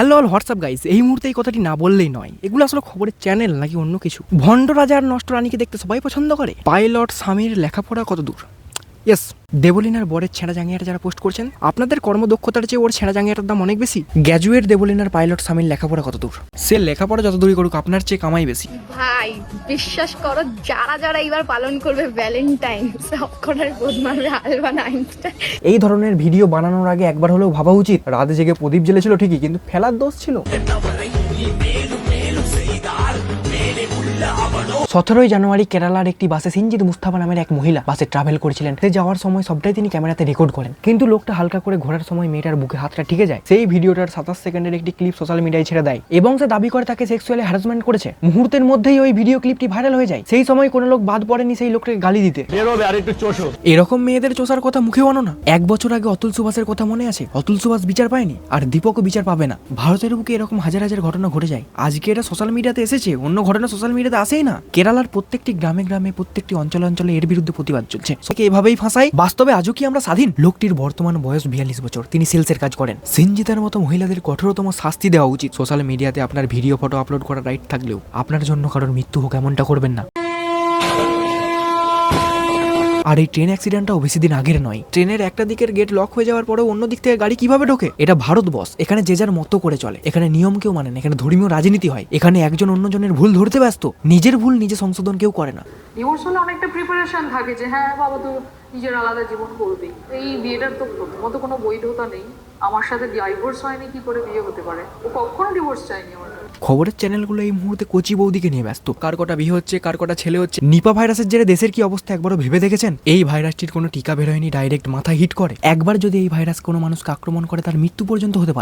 Hello all WhatsApp guys এই মুহূর্তে এই কথাটি না বললেই নয়। এগুলো আসলে খবরের চ্যানেল নাকি অন্য কিছু? ভণ্ড রাজার নষ্ট রানীকে দেখতে সবাই পছন্দ করে। পাইলট স্বামীর লেখাপড়া কত দূর ইয়েস দেবলিনার বরের ছেঁড়া জাঙ্গিয়াটা যারা পোস্ট করছেন আপনাদের কর্মদক্ষতার চেয়ে ওর ছেঁড়া জাঙ্গিয়াটার দাম অনেক বেশি। গ্র্যাজুয়েট দেবলিনার পাইলট স্বামীর লেখাপড়া কত দূর সে লেখাপড়া যত দূরই করুক আপনার চেয়ে কামাই বেশি। ভাই বিশ্বাস করো যারা যারা এবার পালন করবে ভ্যালেন্টাইন সব কটার বোধ মারবে আলবান আইনস্টাইন এই ধরনের ভিডিও বানানোর আগে একবার হলেও ভাবা উচিত। রাতে জেগে প্রদীপ জ্বেলেছিল ঠিকই কিন্তু ফেলার দোষ ছিল। সতেরোই জানুয়ারি কেরালার একটি বাসে সিনজিৎ মুস্তাফা নামের এক মহিলা বাসে ট্রাভেল করেছিলেন। সে যাওয়ার সময় সবটাই তিনি ক্যামেরাতে রেকর্ড করেন। কিন্তু লোকটা হালকা করে ঘোরার সময় মেয়েটার বুকে হাতটা ঠিকে যায়। সেই ভিডিওটার সাতাশ সেকেন্ডের একটি ক্লিপ সোশ্যাল মিডিয়ায় ছেড়ে দেয় এবং সে দাবি করে তাকে সেক্সুয়ালি হ্যারাসমেন্ট করেছে। মুহূর্তের মধ্যেই ওই ভিডিও ক্লিপটি ভাইরাল হয়ে যায়। সেই সময় কোনো লোক বাদ পড়েনি সেই লোকটাকে গালি দিতে। এরকম মেয়েদের চোষার কথা মুখে আনো না। এক বছর আগে অতুল সুভাষের কথা মনে আছে? অতুল সুভাষ বিচার পায়নি আর দীপকও বিচার পাবে না। ভারতের বুকে এরকম হাজার হাজার ঘটনা ঘটে যায়। আজকে এটা সোশ্যাল মিডিয়াতে এসেছে অন্য ঘটনা সোশ্যাল মিডিয়াতে আসেই না। কেরালার প্রত্যেকটি গ্রামে গ্রামে প্রত্যেকটি অঞ্চল অঞ্চলে এর বিরুদ্ধে প্রতিবাদ চলছে। সে এভাবেই ফাঁসাই? বাস্তবে আজও কি আমরা স্বাধীন? লোকটির বর্তমান বয়স বিয়াল্লিশ বছর। তিনি সেলসের কাজ করেন। সিনজিতার মতো মহিলাদের কঠোরতম শাস্তি দেওয়া উচিত। সোশ্যাল মিডিয়াতে আপনার ভিডিও, ফটো আপলোড করার রাইট থাকলেও। আপনার জন্য কারোর মৃত্যু হোক, এমনটা করবেন না। আর এই ট্রেন অ্যাক্সিডেন্টটাও বেশি দিন আগের নয়। ট্রেনের একটা দিকের গেট লক হয়ে যাওয়ার পরেও অন্য দিক থেকে গাড়ি কীভাবে ঢোকে? এটা ভারত বস এখানে যে যার মতো করে চলে। এখানে নিয়ম কেউ মানে এখানে ধর্মীয় রাজনীতি হয়। এখানে একজন অন্যজনের ভুল ধরতে ব্যস্ত। নিজের ভুল নিজে সংশোধন কেউ করে না। ইমোশনাল অনেকটা প্রিপারেশন থাকে যে হ্যাঁ বাবা তো নিজের আলাদা জীবন করবে। এই বিয়েটার তো প্রথমত কোনো বৈধতা নেই। আমার সাথে ডাইভোর্স হয়নি, কি করে বিয়ে হতে পারে? ও কখনো ডিভোর্স চায়নি আমার খবরের চ্যানেলগুলো এই মুহূর্তে কচি বৌদিকে নিয়ে ব্যস্ত। কার কটা বিয়ে হচ্ছে, কার কটা ছেলে হচ্ছে, নিপা ভাইরাসের জেরে দেশের কি অবস্থা একবারও ভেবে দেখেছেন? এই ভাইরাসটির কোনো টিকা বের হয়নি ডাইরেক্ট মাথায় হিট করে। একবার যদি এই ভাইরাস কোনো মানুষকে আক্রমণ করে, তার মৃত্যু পর্যন্ত হতে পারে।